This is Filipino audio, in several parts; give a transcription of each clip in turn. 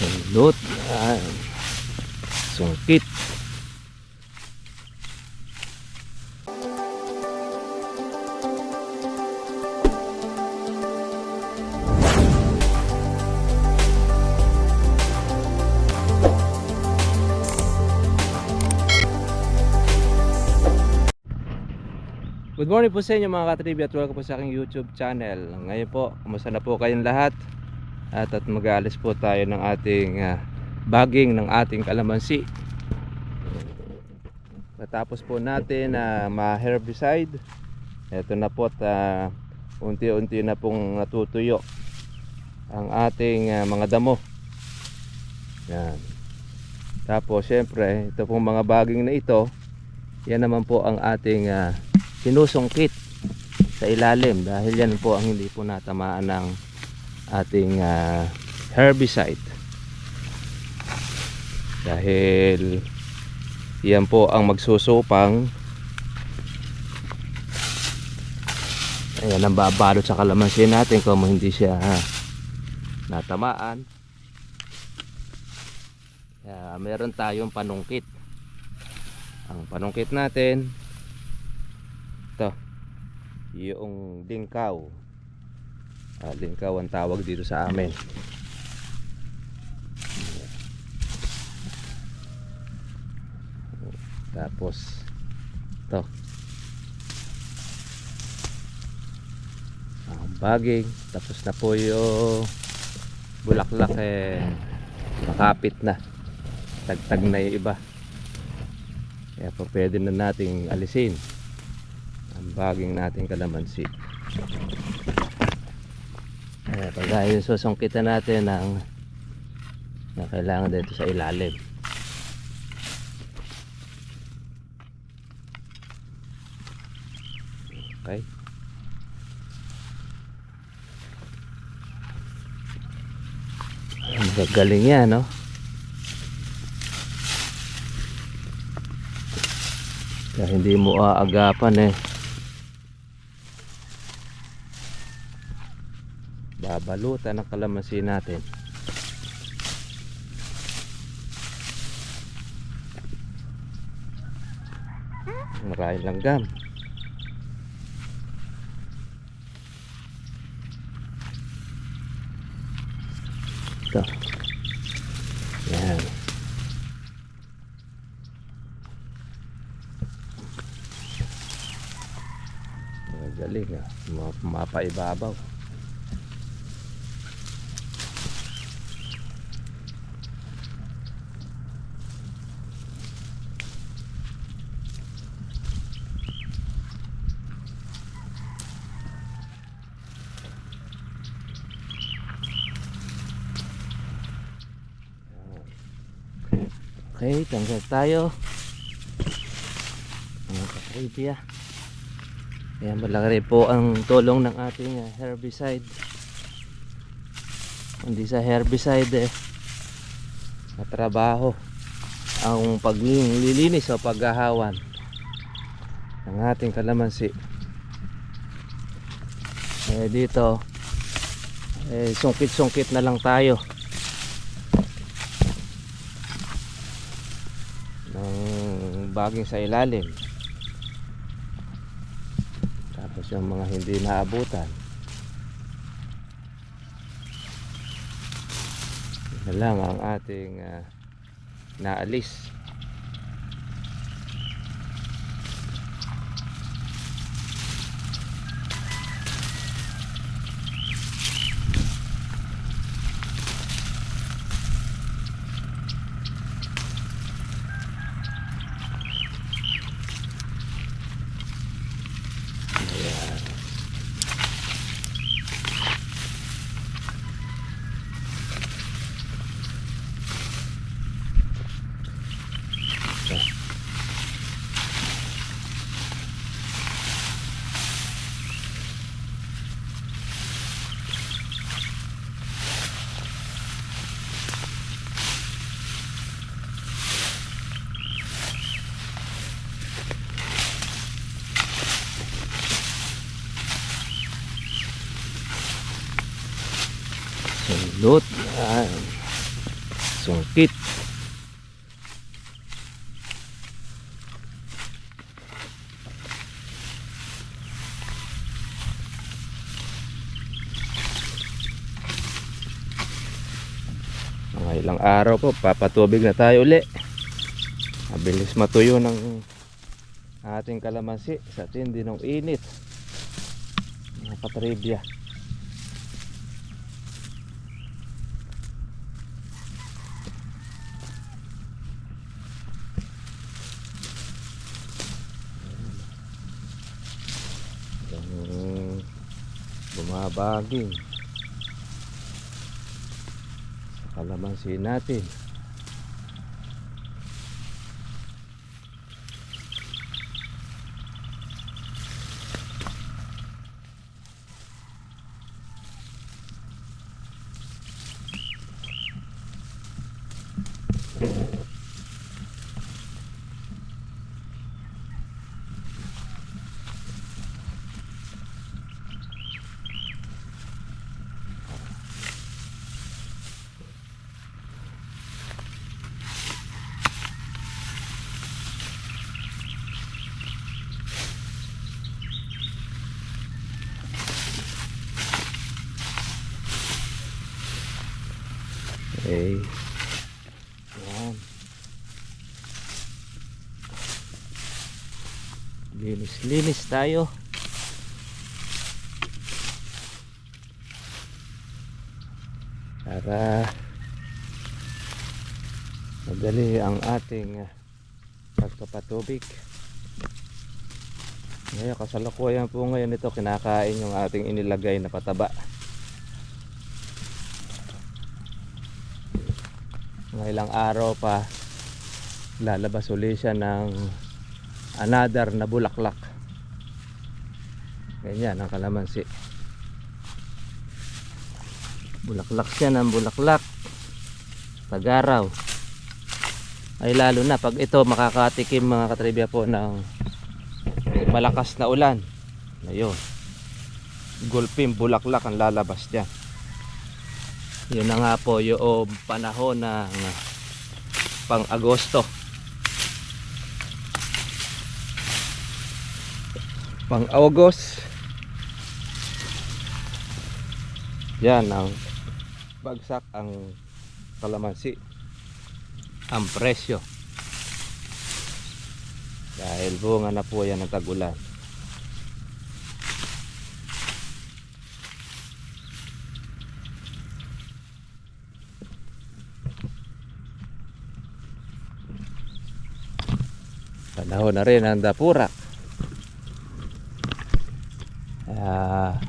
Sulot. Yan. Sungkit. Good morning po sa inyo mga katribi at welcome po sa aking YouTube channel. Ngayon po, kumusta na po kayong lahat? At at mag-aalis po tayo ng ating ah, baging ng ating kalamansi. Natapos po natin na ma-herbicide. Ito na po at ah, unti-unti na pong natutuyo ang ating ah, mga damo. Yan. Tapos syempre, ito pong mga baging na ito, yan naman po ang ating ah, sinusungkit sa ilalim dahil yan po ang hindi po natamaan ng ating ah, herbicide. Dahil yan po ang magsusupang ayan ang babalot sa kalamansi natin kung hindi siya ha, natamaan. Kaya meron tayong panungkit. Ang panungkit natin ito yung dingkaw dingkaw ang tawag dito sa amin. Tapos ito. Ang baging. Tapos na po yung bulaklak eh makapit na. Tagtag na yung iba. Kaya po pwede na nating alisin ang baging nating kalamansi Ayan, pag yung susungkitan natin ng na kailangan dito sa ilalim. Okay. Ang gagaling yan no? Kaya hindi mo aagapan eh babalutan ng kalamansi natin. Maraming langgam. Ito. Yan magaling ah. Ma- mapaibabaw Okay, tanggal tayo. Mga kakribya. Ayan, malaki po ang tulong ng ating ah, herbicide. Hindi sa herbicide eh. Sa trabaho. Ang paglilinis o paghahawan ng ating kalamansi. Eh dito, eh sungkit-sungkit na lang tayo. ng baging sa ilalim. Tapos yung mga hindi naabutan. Na lang ang ating ah, naalis Ayan. Sulot. Yan. Sungkit. Mga ilang araw po, papatubig na tayo uli. Mabilis matuyo ng ating kalamansi sa tindi ng init. Mga katribya. Yung bumabaging sa kalamansi natin. Okay. Yan. Linis-linis tayo. Para madali ang ating pagpapatubig. Ngayon, kasalukuyan po ngayon ito, kinakain yung ating inilagay na pataba. Mga ilang araw pa lalabas uli siya ng another na bulaklak. Ganyan ang kalamansi. Bulaklak siya ng bulaklak. Tagaraw ay lalo na pag ito makakatikim mga katribya po ng malakas na ulan. Ayun. Gulping bulaklak ang lalabas dyan yun na nga po yung panahon ng pang Agosto pang August yan ang bagsak ang kalamansi. Ang presyo. Dahil bunga na po yan ng tagulan panahon na rin ang dapura kaya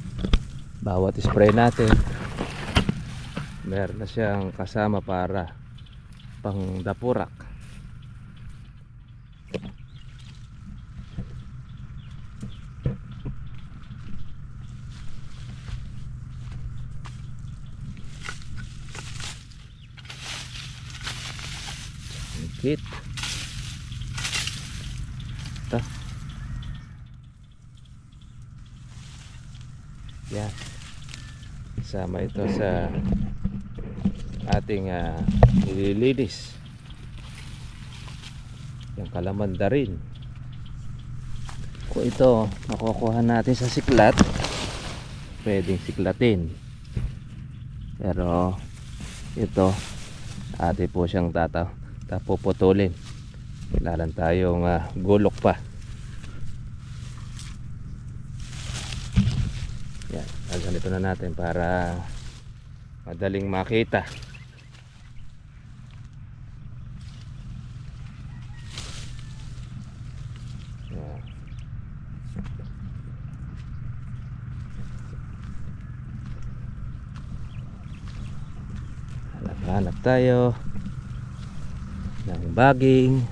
bawat spray natin meron na siyang kasama para pang dapurak Kit. Ito. Yan. Sama ito sa ating uh, nililinis. Yung kalamanda rin. Kung ito makukuha natin sa siklat, pwedeng siklatin. Pero ito, ate po siyang tata, tapuputulin. Kailangan tayong uh, gulok pa. Yan, ganito na natin para madaling makita. Hanap-hanap tayo ng baging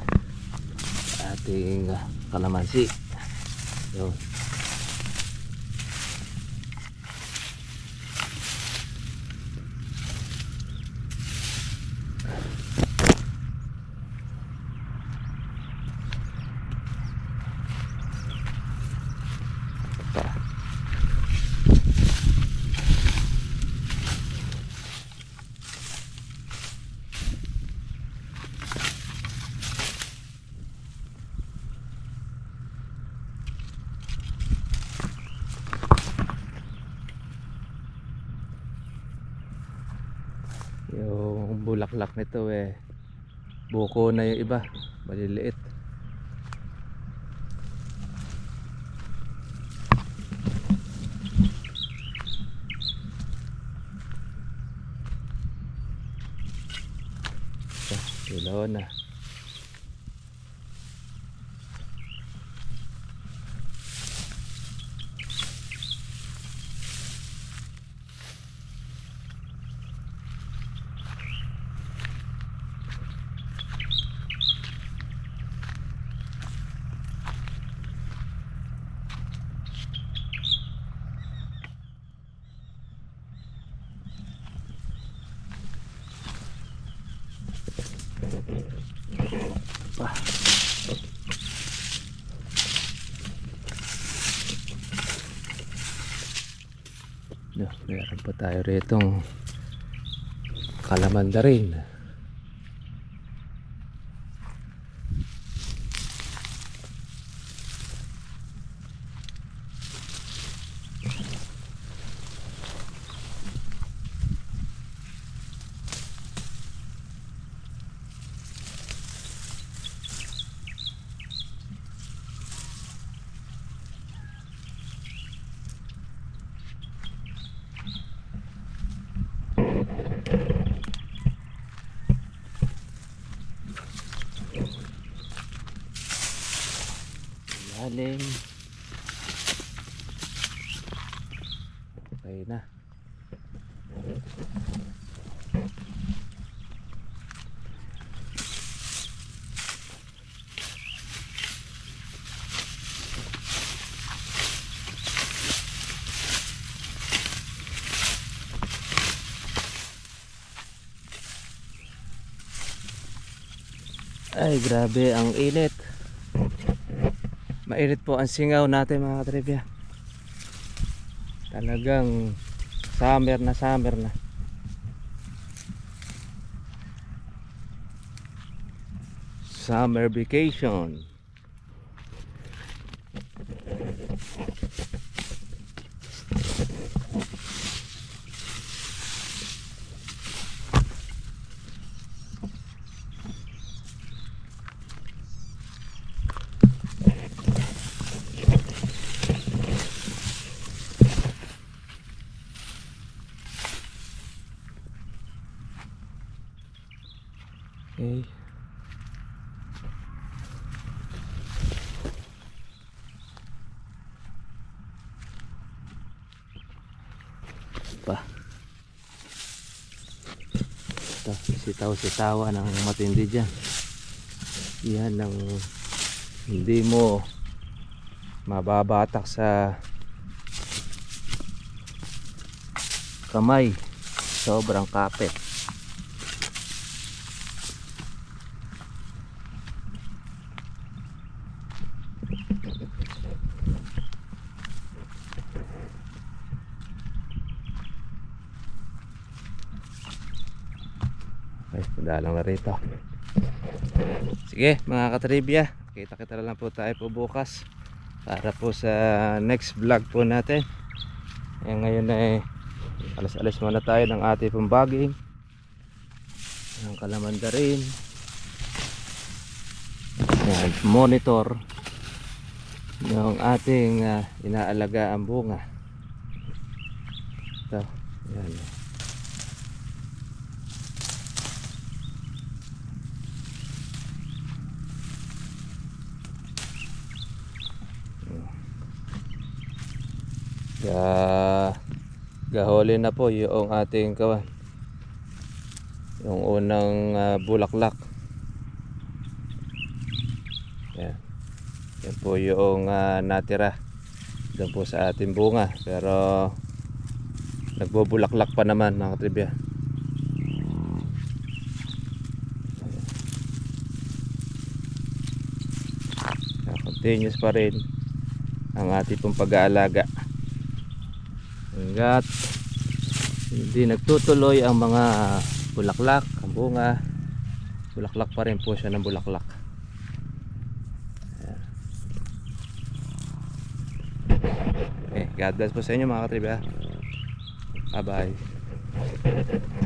ating kalamansi. Yun. Pa. Yung bulaklak nito eh buko na yung iba, maliliit. Ilaw na. No, meron pa tayo rito kalamanda rin. Lalim. Okay na. Ay, grabe ang init. Mainit po ang singaw natin mga katribya. Talagang summer na summer na. Summer vacation. Okay. Pa. Ito, sitaw-sitawa ng matindi dyan. Yan ang hindi mo mababatak sa kamay. Sobrang kapit. Okay, padalang na rito. Sige, mga katribya, kita-kita na lang po tayo po bukas para po sa next vlog po natin. Eh, ngayon ay alas-alas muna tayo ng ating pong baging. Ng kalamanda rin. Monitor yung ating ah, inaalaga ang bunga. Ito, yan. Ga gahuli na po yung ating kawan. Yung unang ah, bulaklak. Yan. Yan po yung ah, natira doon po sa ating bunga. Pero nagbubulaklak pa naman mga katribya. Continuous pa rin ang ating pag-aalaga hanggat hindi nagtutuloy ang mga bulaklak, ang bunga. Bulaklak pa rin po siya ng bulaklak. Okay, God bless po sa inyo mga katribya bye bye